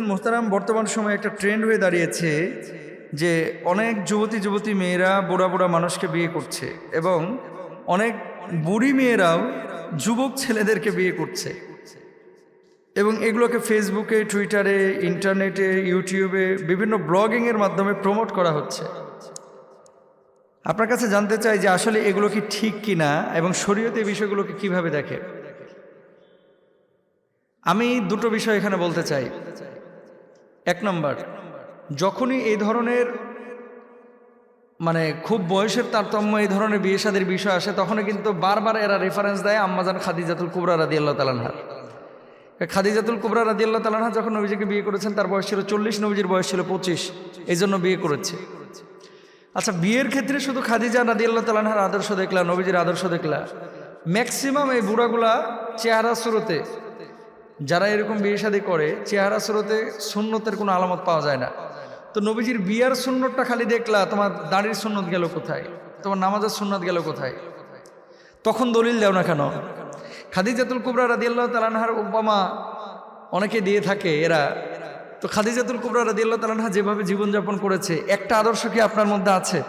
মোহতারাম বর্তমান সময়ে একটা ট্রেন্ড হয়ে দাঁড়িয়েছে যে অনেক যুবতী যুবতী মেয়েরা বুড়া বুড়া মানুষকে বিয়ে করছে এবং অনেক বুড়ি মেয়েরাও যুবক ছেলেদেরকে বিয়ে করছে। এবং এগুলোকে ফেসবুকে টুইটারে ইন্টারনেটে ইউটিউবে বিভিন্ন ব্লগিংয়ের মাধ্যমে প্রমোট করা হচ্ছে। আপনার কাছে জানতে চাই যে আসলে এগুলো কি ঠিক কি না এবং শরীয়তে এই বিষয়গুলোকে কীভাবে দেখে? আমি দুটো বিষয় এখানে বলতে চাই। এক নম্বর, যখনই এই ধরনের মানে খুব বয়সের তারতম্য এই ধরনের বিয়ে শাদের বিষয় আসে, তখনই কিন্তু বারবার এরা রেফারেন্স দেয় আম্মাজান খাদিজাতুল কুবরা রাদি আল্লাহ তালানহার খাদিজাতুল কুবরা রাদি আল্লাহ তালানহা যখন নবীজিকে বিয়ে করেছেন, তার বয়স ছিল চল্লিশ, নবীজির বয়স ছিল পঁচিশ। এই জন্য বিয়ে করেছে। আচ্ছা বিয়ের ক্ষেত্রে শুধু খাদিজা রাদি আল্লাহ তালানহার আদর্শ দেখলা, নবীজির আদর্শ দেখলা? ম্যাক্সিমাম এই বুড়াগুলা চেহারা শুরুতে যারা এরকম বিয়ে শাদী করে, চেহারা স্রোতে সুন্নতের কোনো আলামত পাওয়া যায় না। তো নবীজির বিয়ার সুন্নতটা খালি দেখলা, তোমার দাড়ির সুন্নত গেল কোথায়? তোমার নামাজের সুন্নত গেল কোথায়? তখন দলিল দেও না কেন? খাদিজাতুল কুবরা রাদিয়াল্লাহ তালানহার উপমা অনেকে দিয়ে থাকে এরা। তো খাদিজাতুল কুবরা রাদিয়াল্লাহ তালানহা যেভাবে জীবনযাপন করেছে, একটা আদর্শ কি আপনার মধ্যে আছে?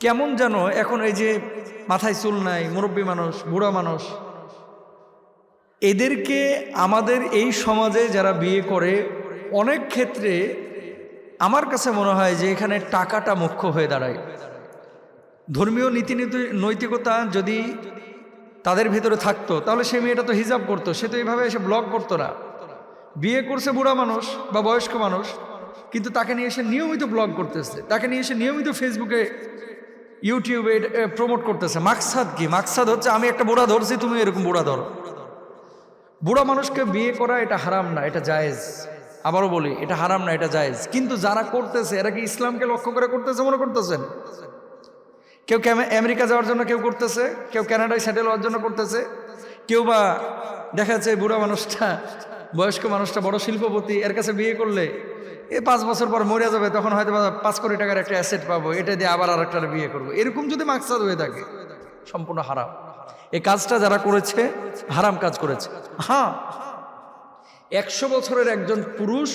কেমন যেন এখন এই যে মাথায় চুল নাই, মুরব্বী মানুষ, বুড়া মানুষ এদেরকে আমাদের এই সমাজে যারা বিয়ে করে, অনেক ক্ষেত্রে আমার কাছে মনে হয় যে এখানে টাকাটা মুখ্য হয়ে দাঁড়ায়। ধর্মীয় নীতি নীতি- নৈতিকতা যদি তাদের ভিতরে থাকতো, তাহলে সে মেয়েটা তো হিজাব করতো, সে তো এইভাবে এসে ব্লগ করতো না। বিয়ে করছে বুড়া মানুষ বা বয়স্ক মানুষ, কিন্তু তাকে নিয়ে এসে নিয়মিত ব্লগ করতেছে, তাকে নিয়ে এসে নিয়মিত ফেসবুকে, ইউটিউবে প্রমোট করতেছে। মাকসাদ কি? মাকসাদ হচ্ছে, আমি একটা বুড়া ধরছি, তুমি এরকম বুড়া ধরো। বুড়া মানুষকে বিয়ে করা এটা হারাম না, এটা জায়েজ। আবারও বলি, এটা হারাম না, এটা জায়েজ। কিন্তু যারা করতেছে, এরা কি ইসলামকে লক্ষ্য করে করতেছে, মনে করতেছেন? কেউ আমেরিকা যাওয়ার জন্য কেউ করতেছে? কেউ ক্যানাডায় সেটেল হওয়ার জন্য করতেছে? কেউ বা দেখা যাচ্ছে বুড়া মানুষটা, বয়স্ক মানুষটা বড় শিল্পপতি, এর কাছে বিয়ে করলে এ পাঁচ বছর পর মরে যাবে, তখন হয়তো পাঁচ কোটি টাকার একটা অ্যাসেট পাবো, এটা দিয়ে আবার আর একটা বিয়ে করব। এরকম যদি মাকসাদ হয়ে থাকে, সম্পূর্ণ হারাম। এই কাজটা যারা করেছে হারাম কাজ করেছে। হ্যাঁ। একশো বছরের একজন পুরুষ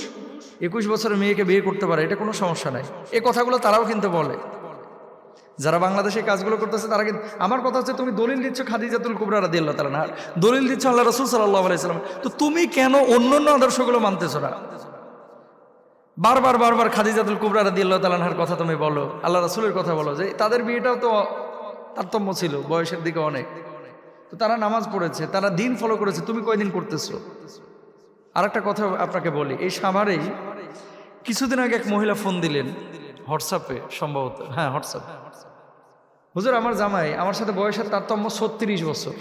একুশ বছরের মেয়েকে বিয়ে করতে পারে এটা কোনো সমস্যা নাই। এই কথাগুলো তারাও কিন্তু বলে। যারা বাংলাদেশে কাজগুলো করতেছে তারা কিন্তু আমার কথা হচ্ছে তুমি দলিল দিচ্ছ খাদিজাতুল কুবরা রাদি আল্লাহ তালা দলিল দিচ্ছ আল্লাহ রসুল সাল্লাহ আলাইসালাম তো তুমি কেন অন্য অন্য আদর্শগুলো মানতেছো না? বারবার বারবার খাদিজাতুল কুবরা রাদি আল্লাহ তালানহার কথা তুমি বলো আল্লাহ রসুলের কথা বলো যে তাদের বিয়েটাও তো তারতম্য ছিল বয়সের দিকে অনেক। তো তারা নামাজ পড়েছে, তারা দিন ফলো করেছে, তুমি কয়দিন করতেছো? আর একটা কথা আপনাকে বলি, এই সামারেই কিছুদিন আগে এক মহিলা ফোন দিলেন হোয়াটসঅ্যাপে সম্ভবত হ্যাঁ হোয়াটসঅ্যাপ হুজুর, আমার জামাই, আমার সাথে বয়সের তারতম্য ছত্রিশ বছর।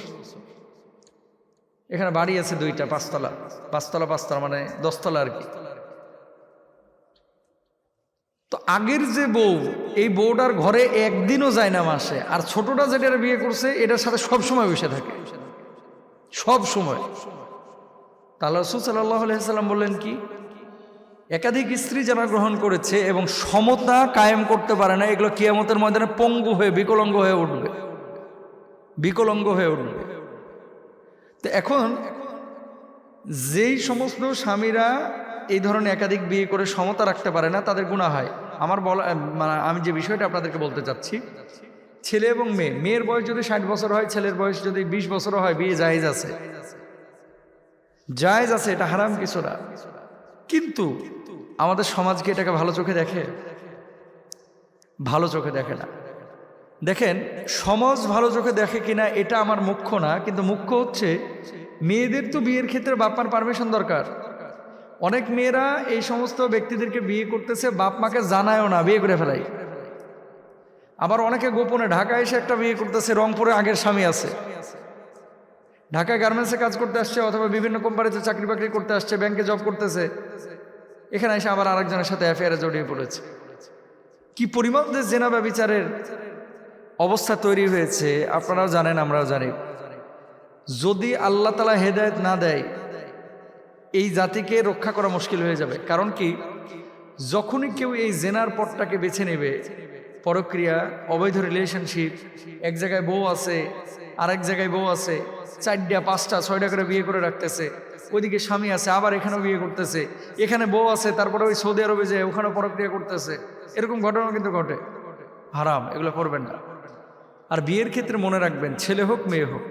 এখানে বাড়ি আছে দুইটা, পাঁচতলা পাঁচতলা পাঁচতলা মানে দশতলা আর কি। তো আগের যে বউ, এই বউটার ঘরে একদিনও যায় না মাসে। আর ছোটটা যেটার বিয়ে করছে, এটার সাথে সব সময় বসে থাকে। সব সময়। তাহলে রসুল সাল্লাহ বললেন কি? একাধিক স্ত্রী যারা গ্রহণ করেছে এবং সমতা কায়েম করতে পারে না, এগুলো কিয়ামতের ময়দানে পঙ্গু হয়ে, বিকলঙ্গ হয়ে উঠবে। বিকলঙ্গ হয়ে উঠবে। তো এখন যেই সমস্ত স্বামীরা এই ধরনের একাধিক বিয়ে করে সমতা রাখতে পারে না, তাদের গুণা হয়। আমার বলা মানে আমি যে বিষয়টা আপনাদেরকে বলতে চাচ্ছি, ছেলে এবং মেয়ে, মেয়ের বয়স যদি ষাট বছর হয়, ছেলের বয়স যদি বিশ বছর হয়, বিয়ে জায়েজ আছে। জায়েজ আছে, এটা হারাম কিছু না। কিন্তু আমাদের সমাজকে এটাকে ভালো চোখে দেখে? ভালো চোখে দেখে না। দেখেন, সমাজ ভালো চোখে দেখে কিনা এটা আমার মুখ্য না, কিন্তু মুখ্য হচ্ছে, মেয়েদের তো বিয়ের ক্ষেত্রে বাপমার পারমিশন দরকার। অনেক মেয়েরা এই সমস্ত ব্যক্তিদেরকে বিয়ে করতেছে, বাপ মাকে জানায়ও না, বিয়ে করে ফেলাই। আবার অনেকে গোপনে ঢাকা এসে একটা বিয়ে করতেছে, রংপুরে আগের স্বামী আছে। ঢাকায় গার্মেন্টসে কাজ করতে আসছে অথবা বিভিন্ন কোম্পানিতে চাকরি বাকরি করতে আসছে, ব্যাংকে জব করতেছে। এখানে এসে আবার আরেকজনের সাথে অ্যাফেয়ারে জড়িয়ে পড়েছে। কি পরিমাণ যে জেনা বিচারের অবস্থা তৈরি হয়েছে, আপনারাও জানেন, আমরাও জানি। যদি আল্লাহ তালা হেদায়ত না দেয় এই জাতিকে রক্ষা করা মুশকিল হয়ে যাবে। কারণ কি? যখনই কেউ এই জেনার পথটাকে বেছে নেবে, পরক্রিয়া, অবৈধ রিলেশনশিপ এক জায়গায় বউ আছে আর এক জায়গায় বউ আছে, চারটা, পাঁচটা, ছয়টা করে বিয়ে করে রাখতেছে, ওইদিকে স্বামী আছে, আবার এখানেও বিয়ে করতেছে, এখানে বউ আছে তারপরে ওই সৌদি আরবে যে ওখানে প্রক্রিয়া করতেছে, এরকম ঘটনা কিন্তু ঘটে। হারাম, এগুলো করবেন না। আর বিয়ের ক্ষেত্রে মনে রাখবেন, ছেলে হোক, মেয়ে হোক,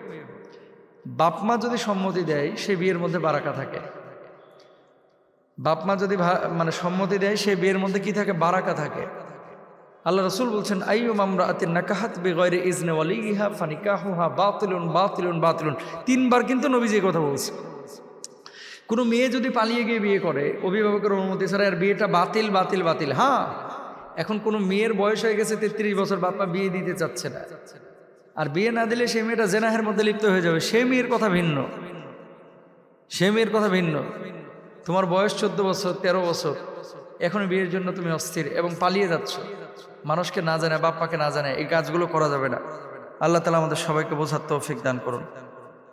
বাপ মা যদি সম্মতি দেয়, সে বিয়ের মধ্যে বারাকা থাকে। বাপ মা যদি মানে সম্মতি দেয় সে বিয়ের মধ্যে কি থাকে? বারাকা থাকে। আল্লাহ রসুল বলছেন, আইয়ুম আমরা আতিন নাকাহাত বেগয়রে ইজনে ওয়ালিহা ফানিকাহুহা বাতিলুন বাতিলুন বাতিলুন। তিনবার কিন্তু নবীজি কথা বলছে কোনো মেয়ে যদি পালিয়ে গিয়ে বিয়ে করে, অভিভাবকের অনুমতি ছাড়া আর বিয়েটা বাতিল বাতিল বাতিল। হ্যাঁ এখন কোনো মেয়ের বয়স হয়ে গেছে, তেত্রিশ বছর বাপ্পা বিয়ে দিতে চাচ্ছে না। আর বিয়ে না দিলে সে মেয়েটা জেনাহের মধ্যে লিপ্ত হয়ে যাবে। সে মেয়ের কথা ভিন্ন। সে মেয়ের কথা ভিন্ন। তোমার বয়স চোদ্দ বছর, তেরো বছর। এখন বিয়ের জন্য তুমি অস্থির এবং পালিয়ে যাচ্ছ। মানুষকে না জানে, বাপ্পাকে না জানে, এই কাজগুলো করা যাবে না। আল্লাহ তালা আমাদের সবাইকে বোঝার তৌফিক দান করুন।